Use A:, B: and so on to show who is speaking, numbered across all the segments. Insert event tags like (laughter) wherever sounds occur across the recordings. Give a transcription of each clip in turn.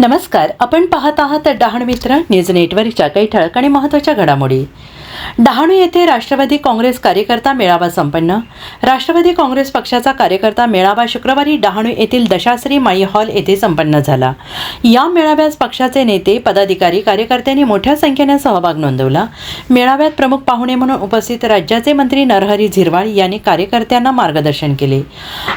A: नमस्कार आपण पाहत आहात डहाण मित्र न्यूज नेटवर्कच्या काही ठळक आणि महत्त्वाच्या घडामोडी. डहाणू येथे राष्ट्रवादी काँग्रेस कार्यकर्ता मेळावा संपन्न. राष्ट्रवादी काँग्रेस पक्षाचा कार्यकर्ता मेळावा शुक्रवारी डहाणू येथील दशाश्री माई हॉल येथे संपन्न झाला. या मेळाव्यात पक्षाचे नेते पदाधिकारी कार्यकर्त्यांनी मोठ्या संख्येने सहभाग नोंदवला. मेळाव्यात प्रमुख पाहुणे म्हणून उपस्थित राज्याचे मंत्री नरहरी झिरवाळ यांनी कार्यकर्त्यांना मार्गदर्शन केले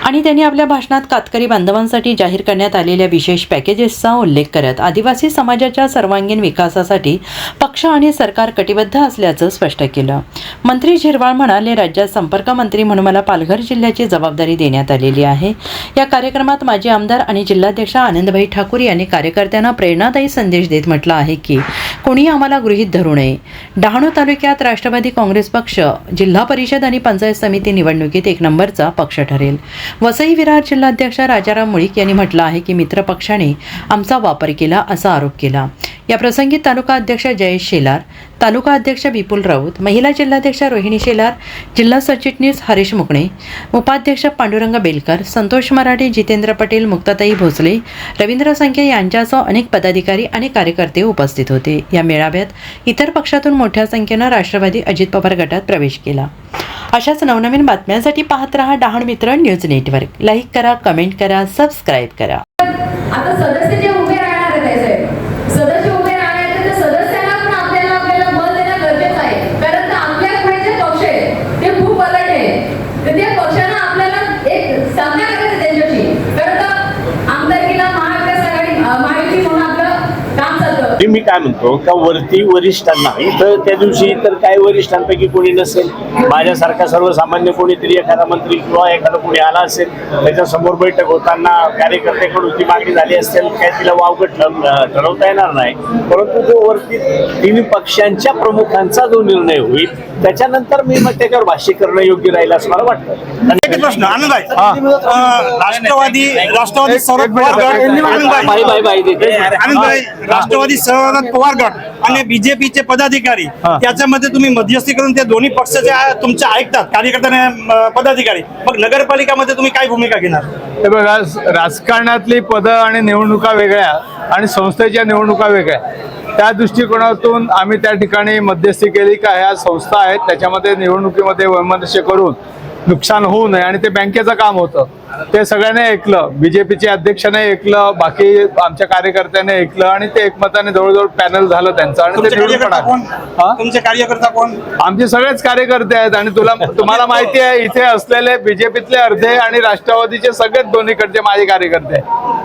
A: आणि त्यांनी आपल्या भाषणात कातकरी बांधवांसाठी जाहीर करण्यात आलेल्या विशेष पॅकेजेसचा उल्लेख करत आदिवासी समाजाच्या सर्वांगीण विकासासाठी पक्ष आणि सरकार कटिबद्ध असल्याचं स्पष्ट केलं. मंत्री झिरवाळ म्हणाले राज्यात संपर्क मंत्री म्हणून मला पालघर जिल्ह्याची जबाबदारी देण्यात आलेली आहे. या कार्यक्रमात माजी आमदार आणि जिल्हाध्यक्ष आनंदभाई ठाकूर यांनी कार्यकर्त्यांना प्रेरणादायी संदेश देत म्हटलं आहे की कोणी आम्हाला गृहीत धरू नये. डहाणू तालुक्यात राष्ट्रवादी काँग्रेस पक्ष जिल्हा परिषद आणि पंचायत समिती निवडणुकीत एक नंबरचा पक्ष ठरेल. वसई विरार जिल्हाध्यक्ष राजाराम मुळीक यांनी म्हटलं आहे की मित्र पक्षाने आमचा वापर केला असा आरोप केला. या प्रसंगी तालुका अध्यक्ष जयेश शेलार तालुका अध्यक्ष विपुल राऊत महिला जिल्हाध्यक्ष रोहिणी शेलार जिल्हा सरचिटणीस हरीश मुकणे उपाध्यक्ष पांडुरंग बेलकर संतोष मराठे जितेंद्र पटेल मुक्ताताई भोसले रवींद्र संख्या यांच्यासह अनेक पदाधिकारी आणि कार्यकर्ते उपस्थित होते. या मेळाव्यात इतर पक्षातून मोठ्या संख्येनं राष्ट्रवादी अजित पवार गटात प्रवेश केला. अशाच नवनवीन बातम्यांसाठी पाहत रहा डहाण मित्र न्यूज नेटवर्क. लाईक करा कमेंट करा सबस्क्राईब करा.
B: சமரசத்தை ते
C: मी काय म्हणतो का वरती वरिष्ठांना इथं त्या दिवशी तर काही वरिष्ठांपैकी कोणी नसेल माझ्यासारखा सर्वसामान्य कोणीतरी एखादा मंत्री किंवा एखादा कोणी आला असेल त्याच्यासमोर बैठक होताना कार्यकर्त्याकडून ती मागणी झाली असेल काय तिला वावगट ठर- ठरवता येणार नाही परंतु जो वरती तिन्ही पक्षांच्या प्रमुखांचा जो निर्णय होईल त्याच्यानंतर मी मग त्याच्यावर भाष्य करणं योग्य राहील असं मला वाटतं
D: प्रश्न आनंद राष्ट्रवादी राष्ट्रवादी राष्ट्रवादी शरद पवार गट आणि बीजेपीचे पदाधिकारी त्याच्यामध्ये तुम्ही मध्यस्थी करून ते दोन्ही पक्षाचे आ- तुमचे ऐकतात कार्यकर्त्याने पदाधिकारी. मग नगरपालिकामध्ये तुम्ही काय भूमिका घेणार?
E: हे बघा राजकारणातली पदं आणि निवडणुका वेगळ्या आणि संस्थेच्या निवडणुका वेगळ्या. त्या दृष्टिकोनातून आम्ही त्या ठिकाणी मध्यस्थी केली का ह्या संस्था आहेत त्याच्यामध्ये निवडणुकीमध्ये वैमनस्य करून नुकसान होऊ नये आणि ते बँकेचं काम होतं. ते सगळ्यांनी ऐकलं बीजेपीचे अध्यक्षाने ऐकलं बाकी आमच्या कार्यकर्त्याने ऐकलं आणि ते एकमताने जवळजवळ पॅनल झालं त्यांचं आणि ते निवडून
D: कार्यकर्ता कोण?
E: आले.
D: तुमचे कार्यकर्ता कोण?
E: आमचे सगळेच कार्यकर्ते आहेत आणि तुला (laughs) तुम्हाला माहिती आहे इथे असलेले बीजेपीतले अर्धे आणि राष्ट्रवादीचे सगळेच दोन्हीकडचे माझे कार्यकर्ते आहेत.